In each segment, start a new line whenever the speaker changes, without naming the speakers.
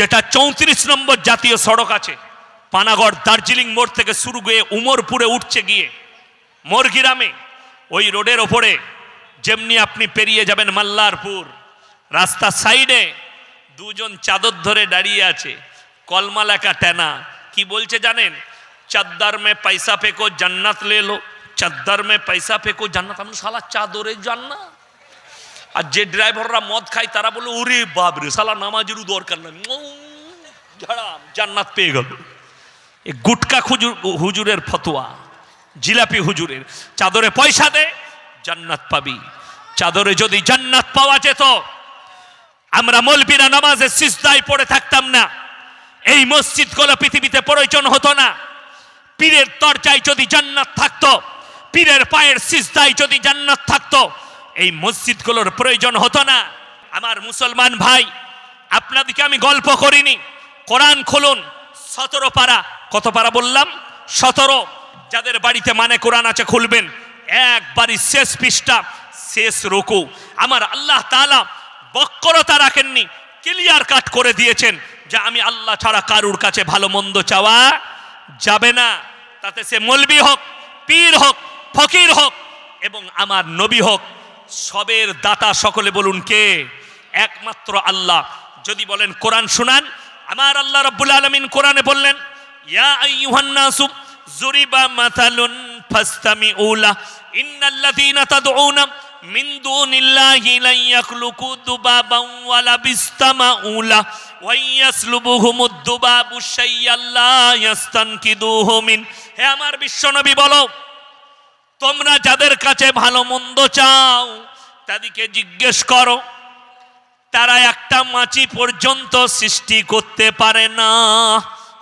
যেটা চৌত্রিশ নম্বর জাতীয় সড়ক আছে। পানাগড় দার্জিলিং মোড় থেকে শুরু হয়ে উমরপুরে উঠছে গিয়ে। মোরগিরামে, ওই রোডের ওপরে, যেমনি আপনি পেরিয়ে যাবেন মাল্লারপুর। রাস্তার সাইডে দুজন চাদর ধরে দাঁড়িয়ে আছে। কলমা লেখা টেনা কি বলছে জানেন? চাদ্দার মে পয়সা পেকো জান্নাত লে লো। চাদ্দার মে পয়সা পেকো জান্নাত। আমি শালা চাদরে জান্নাত। আর যে ড্রাইভাররা মদ খায়, তারা বলে, ওরে বাবরে শালা নামাজেরও দরকার নাই। ঝাড়াম, জান্নাত পেয়ে গেল। এ গুটকা খুজুর, হুজুরের ফতোয়া, জিলাপি হুজুরের। চাদরে পয়সা দে, জান্নাত পাবি। চাদরে যদি জান্নাত পাওয়া যেত, আমরা মলবিরা নামাজে সিজদায় পড়ে থাকতাম না। এই মসজিদগুলো পৃথিবীতে প্রয়োজন হতো না। পীরের দরজায় যদি জান্নাত থাকতো, পীরের পায়ের সিজদায় যদি জান্নাত থাকতো এই মসজিদগুলোর প্রয়োজন হতো না। আমার মুসলমান ভাই, আপনাদেরকে আমি গল্প করিনি। কোরআন খুলুন, সতেরো পারা। কত পারা বললাম? সতেরো। যাদের বাড়িতে মানে কোরআন আছে, খুলবেন। একবারই শেষ পৃষ্ঠা, শেষ রুকু। আমার আল্লাহ তাআলা বক্রতা রাখেননি, ক্লিয়ার কাট করে দিয়েছেন যে আমি আল্লাহ ছাড়া কারুর কাছে ভালো মন্দ চাওয়া যাবে না। তাতে সে মলবি হোক, পীর হোক, ফকির হোক এবং আমার নবী হোক সবের দাতা সকলে বলুন কে? একমাত্র আল্লাহ। যদি বলেন কোরআন শুনান, আমার আল্লাহ রাব্বুল আলামিন কোরআনে বললেন, ইয়া নাসু জুরিবা মাতালুন ফাস্তামিউ লা ইন্নাল্লাযীনা তাদউনা মিন আমার বিশ্বনবী বলো তোমরা যাদের কাছে ভালো মন্দ চাও, তাদেরকে জিজ্ঞেস করো। তারা একটা মাছি পর্যন্ত সৃষ্টি করতে পারে না।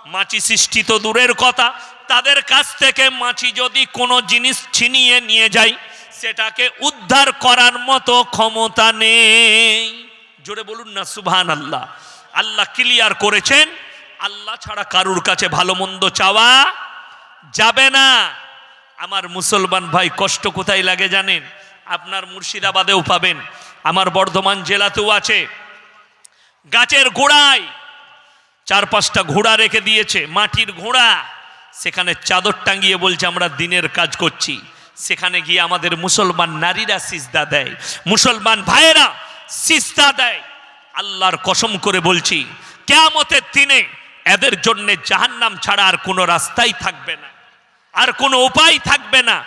মাছি সৃষ্টি তো দূরের কথা। তাদের কাছ থেকে মাছি যদি কোনো জিনিস ছিনিয়ে নিয়ে যায়, সেটাকে উদ্ধার করার মতো ক্ষমতা নেই। জোরে বলুন না সুবহান আল্লাহ আল্লাহ ক্লিয়ার করেছেন। আল্লাহ ছাড়া কারুর কাছে ভালো মন্দ চাওয়া যাবে না। আমার মুসলমান ভাই কষ্ট কোথায় লাগে জানেন? আপনার মুর্শিদাবাদেও পাবেন। আমার বর্ধমান জেলাতেও আছে। গাছের ঘোড়ায় চার পাঁচটা ঘোড়া রেখে দিয়েছে, মাটির ঘোড়া। সেখানে চাদর টাঙ্গিয়ে বলছে, আমরা দিনের কাজ করছি। সেখানে গিয়ে আমাদের মুসলমান নারীরা সিজদা দেয়। মুসলমান ভাইয়েরা সিজদা দেয়। আল্লাহর কসম করে বলছি, কেয়ামতের দিনে এদের জন্যে জাহান্নাম ছাড়া আর কোনো রাস্তাই থাকবে না। আর কোনো উপায় থাকবে না।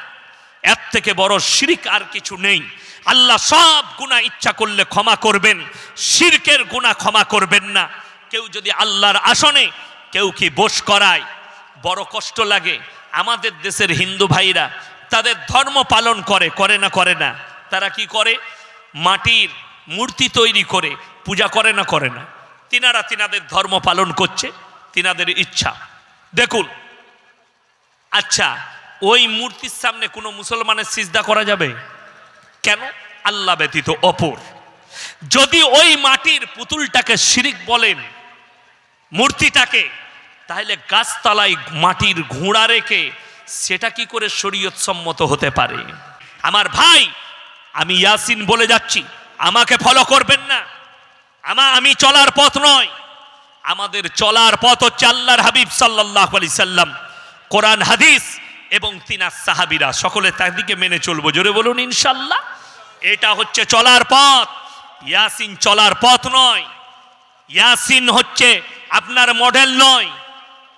এর থেকে বড় শিরিক আর কিছু নেই। আল্লাহ সব গুণা ইচ্ছা করলে ক্ষমা করবেন, শিরকের গুণা ক্ষমা করবেন না। কেউ যদি আল্লাহর আসনে কেউ কি বস করায়, বড় কষ্ট লাগে। আমাদের দেশের হিন্দু ভাইরা তাদের ধর্ম পালন করে করে না করে না। তারা কি করে? মাটির মূর্তি তৈরি করে, পূজা করে না করে না। তিনারা তিনাদের ধর্ম পালন করছে, তিনাদের ইচ্ছা। দেখুন আচ্ছা ওই মূর্তির সামনে কোনো মুসলমানের সিজদা করা যাবে? কেন? আল্লাহ ব্যতীত অপর। যদি ওই মাটির পুতুলটাকে শিরিক বলেন, মূর্তিটাকে, তাহলে গাছতলায় মাটির ঘোড়া রেখে সেটা কি করে শরীয়ত সম্মত হতে পারে? আমার ভাই, আমি ইয়াসিন বলে যাচ্ছি, আমাকে ফলো করবেন না। আমা, আমি চলার পথ নয়। আমাদের চলার পথ হচ্ছে আল্লাহর হাবিব সাল্লাহ আলি সাল্লাম। কোরআন, হাদিস এবং তিনার সাহাবিরা। সকলে তাদেরকে মেনে চলবো। জোরে বলুন, ইনশাল্লাহ। এটা হচ্ছে চলার পথ। ইয়াসিন চলার পথ নয়। ইয়াসিন হচ্ছে আপনার মডেল নয়।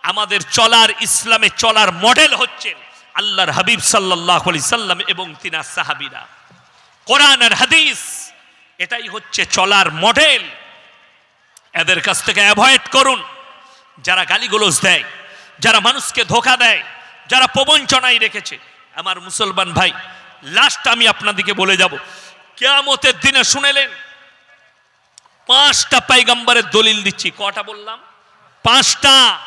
আমাদের চলার ইসলামে চলার মডেল হচ্ছেন আল্লাহর হাবিব সাল্লাহ আলি সাল্লাম এবং তিনার সাহাবিরা। কোরআন আর হাদিস, এটাই হচ্ছে চলার মডেল। এদের কাছ থেকে অ্যাভয়েড করুন। যারা গালিগোলজ দেয় যারা মানুষকে ধোকা দেয়, যারা প্রবঞ্চনায় রেখেছে। আমার মুসলমান ভাই লাস্ট আমি আপনাদিকে বলে যাব। কেয়ামতের দিনে শুনেলেন, পাঁচটা পাইগাম্বারের দলিল দিচ্ছি। কটা বললাম? পাঁচটা।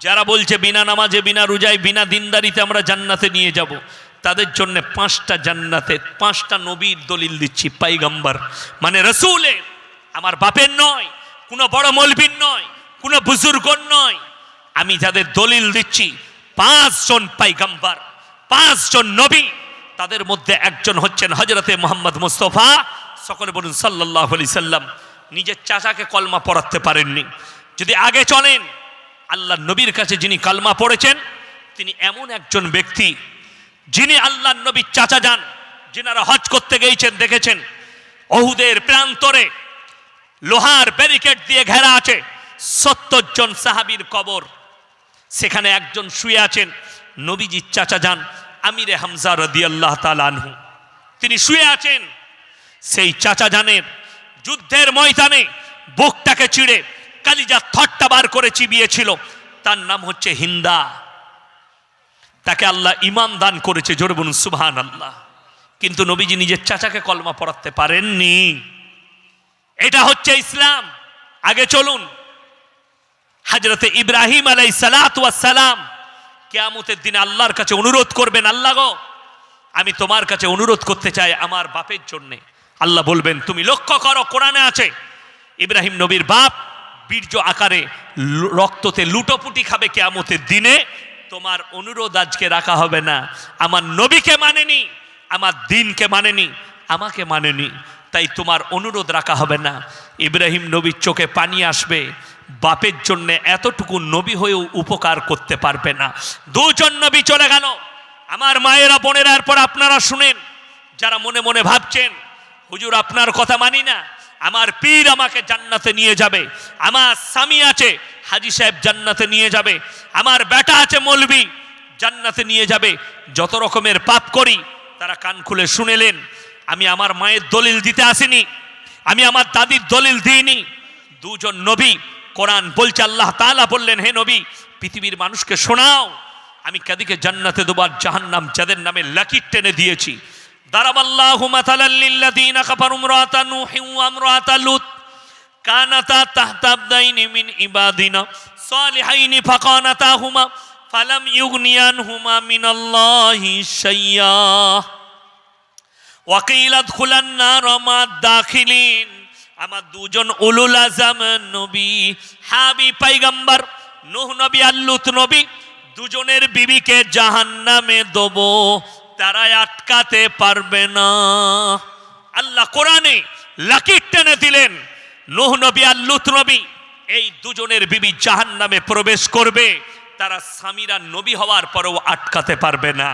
যারা বলছে, বিনা নামাজে, বিনা রোজায়, বিনা দিনদারিতে আমরা জান্নাতে নিয়ে যাব, তাদের জন্য পাঁচটা জান্নাতে পাঁচটা নবীর দলিল দিচ্ছি, পাইগাম্বার। মানে রসুলের, আমার বাপের নয়, কোনো বড় মলবির নয়, কোনো বুজুর্গর নয় আমি যাদের দলিল দিচ্ছি, পাঁচজন পাইগাম্বার, পাঁচজন নবী, তাদের মধ্যে একজন হচ্ছেন হজরতে মোহাম্মদ মুস্তফা। সকলে বলুন সাল্লাহ আলি সাল্লাম, নিজের চাচাকে কলমা পড়াতে পারেননি। যদি আগে চলেন আল্লাহ নবীর কাছে যিনি কালমা পড়েছেন, তিনি এমন একজন ব্যক্তি, যিনি আল্লাহ নবীর চাচা যান, যিনারা হজ করতে গিয়েছেন, দেখেছেন অহুদের প্রান্তরে লোহার ব্যারিকেড দিয়ে ঘেরা আছে, সত্তর জন সাহাবীর কবর। সেখানে একজন শুয়ে আছেন নবীজির চাচা যান, আমিরে হামজা রদি আল্লাহ আনহু। তিনি শুয়ে আছেন, সেই চাচা জানের যুদ্ধের ময়দানে বুকটাকে চিড়ে কালিজা থট্টা বার করে চিবিয়েছিল, তার নাম হচ্ছে হিন্দা। তাকে আল্লাহ ইমাম দান করেছে, জোরে বলুন সুবহান আল্লাহ কিন্তু নবীজি নিজের চাচাকে কলমা পড়াতে পারেননি। এটা হচ্ছে ইসলাম। আগে চলুন হাজরতে ইব্রাহিম আলাই সালাম, কেয়ামতের দিনে আল্লাহর কাছে অনুরোধ করবেন, আল্লাহ গো, আমি তোমার কাছে অনুরোধ করতে চাই আমার বাপের জন্যে। আল্লাহ বলবেন, তুমি লক্ষ্য করো, কোরআনে আছে, ইব্রাহিম নবীর বাপ বীর্য আকারে রক্ততে লুটোপুটি খাবে কেয়ামতের দিনে, তোমার অনুরোধ আজকে রাখা হবে না। আমার নবীকে মানেনি, আমার দিনকে মানেনি, আমাকে মানেনি, তাই তোমার অনুরোধ রাখা হবে না। ইব্রাহিম নবীর চোখে পানি আসবে বাপের জন্য এতটুকু নবী হয়েও উপকার করতে পারবে না। দুজন নবী চলে গেল। আমার মায়েরা, বোনেরা, এরপর আপনারা শুনেন, যারা মনে মনে ভাবছেন, হুজুর আপনার কথা মানি না, আমার পীর আমাকে জান্নাতে নিয়ে যাবে, আমার স্বামী আছে, হাজি সাহেব জান্নাতে নিয়ে যাবে, আমার বেটা আছে মলবি, জান্নাতে নিয়ে যাবে। যত রকমের পাপ করি, তারা কান খুলে শুনেলেন, আমি আমার মায়ের দলিল দিতে আসিনি, আমি আমার দাদির দলিল দিইনি। দুজন নবী কোরআন বলছে, আল্লাহ তাআলা বললেন, হে নবী, পৃথিবীর মানুষকে শোনাও। আমি কাদিকে জান্নাতে দেবার জাহান্নাম, যাদের নামে লাকির টেনে দিয়েছি। দারাবাল্লাহু ইবাদিনা মিনাল্লাহি শাইয়্যা ওয়াকিল আদখুলান নার মা দাখিলিন। আমার দুজন উলুল আজম নবী, হাবি পাইগাম্বার, নূহ নবী আল্লুত নবী, দুজনের বিবিকে জাহান্নামে দেব তারা আটকাতে পারবে না। আল্লাহ কোরআনে লাকির টেনে দিলেন, নূহ নবী আল্লুত নবী, এই দুজনের বিবি জাহান্নামে প্রবেশ করবে, তারা স্বামীরা নবী হওয়ার পরেও আটকাতে পারবে না।